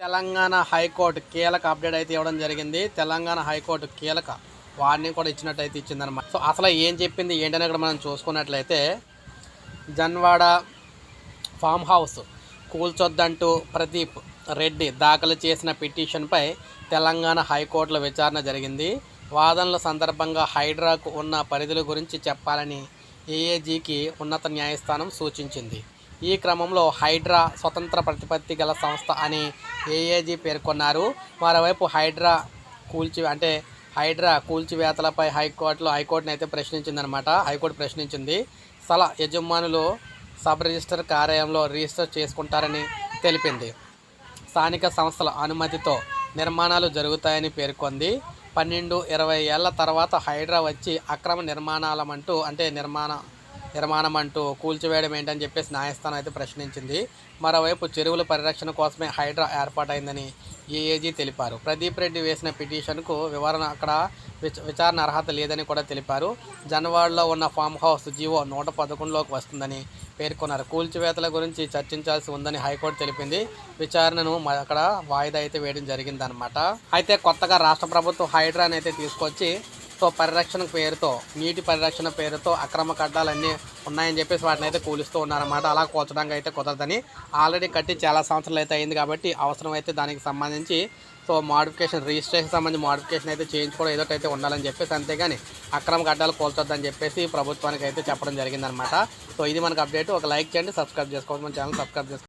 Telangana high court కీలక update అయితే ఇవ్వడం జరిగింది. తెలంగాణ హైకోర్టు కీలక వార్నింగ్ కూడా ఇచ్చినట్టయితే ఇచ్చిందనమాట సో అసలు ఏం చెప్పింది ఏంటని ఇక్కడ మనం చూసుకున్నట్లయితే జన్వాడ ఫామ్ హౌస్ కూల్చొద్దంటూ ప్రదీప్ రెడ్డి దాఖలు చేసిన పిటిషన్పై తెలంగాణ హైకోర్టులో విచారణ జరిగింది. వాదనల సందర్భంగా హైడ్రాకు ఉన్న పరిధుల గురించి చెప్పాలని ఏఏజీకి ఉన్నత న్యాయస్థానం సూచించింది. ఈ క్రమంలో హైడ్రా స్వతంత్ర ప్రతిపత్తి గల సంస్థ అని ఏఏజీ పేర్కొన్నారు. మరోవైపు హైడ్రా కూల్చి అంటే హైడ్రా కూల్చివేతలపై హైకోర్టులో హైకోర్టును అయితే ప్రశ్నించిందనమాట. హైకోర్టు ప్రశ్నించింది స్థల యజమానులు సబ్ రిజిస్టర్ కార్యాలయంలో రిజిస్టర్ చేసుకుంటారని తెలిపింది. స్థానిక సంస్థల అనుమతితో నిర్మాణాలు జరుగుతాయని పేర్కొంది. పన్నెండు ఇరవై ఏళ్ళ తర్వాత హైడ్రా వచ్చి అక్రమ నిర్మాణాలమంటూ అంటే నిర్మాణ నిర్మాణం అంటూ కూల్చివేయడం ఏంటని చెప్పేసి న్యాయస్థానం అయితే ప్రశ్నించింది. మరోవైపు చెరువుల పరిరక్షణ కోసమే హైడ్రా ఏర్పాటైందని ఏఏజీ తెలిపారు. ప్రదీప్ రెడ్డి వేసిన పిటిషన్కు వివరణ అక్కడ విచారణ అర్హత లేదని కూడా తెలిపారు. జనవాడలో ఉన్న ఫామ్ హౌస్ జీవో నూట పదకొండులోకి వస్తుందని పేర్కొన్నారు. కూల్చివేతల గురించి చర్చించాల్సి ఉందని హైకోర్టు తెలిపింది. విచారణను అక్కడ వాయిదా అయితే వేయడం జరిగిందనమాట అయితే కొత్తగా రాష్ట్ర ప్రభుత్వం హైడ్రాని అయితే తీసుకొచ్చి సో పరిరక్షణ పేరుతో నీటి పరిరక్షణ పేరుతో అక్రమ కట్టాలన్నీ ఉన్నాయని చెప్పేసి వాటిని అయితే కూలుస్తూ ఉన్నారన్నమాట. అలా కూల్చడానికి అయితే కుదరదని. ఆల్రెడీ కట్టి చాలా సంవత్సరాలు అయితే అయింది కాబట్టి అవసరం అయితే దానికి సంబంధించి సో మోడిఫికేషన్ రిజిస్ట్రేషన్ సంబంధించి మోడిఫికేషన్ అయితే చేయించుకోవడం ఏదో అయితే ఉండాలని చెప్పేసి అంతేగాని అక్రమ గడ్డాలు కూల్చొద్దని చెప్పేసి ప్రభుత్వానికి అయితే చెప్పడం జరిగిందనమాట సో ఇది మనకు అప్డేట్ ఒక లైక్ చేయండి సబ్స్క్రైబ్ చేసుకోవచ్చు. మన ఛానల్ సబ్స్క్రైబ్ చేసుకోండి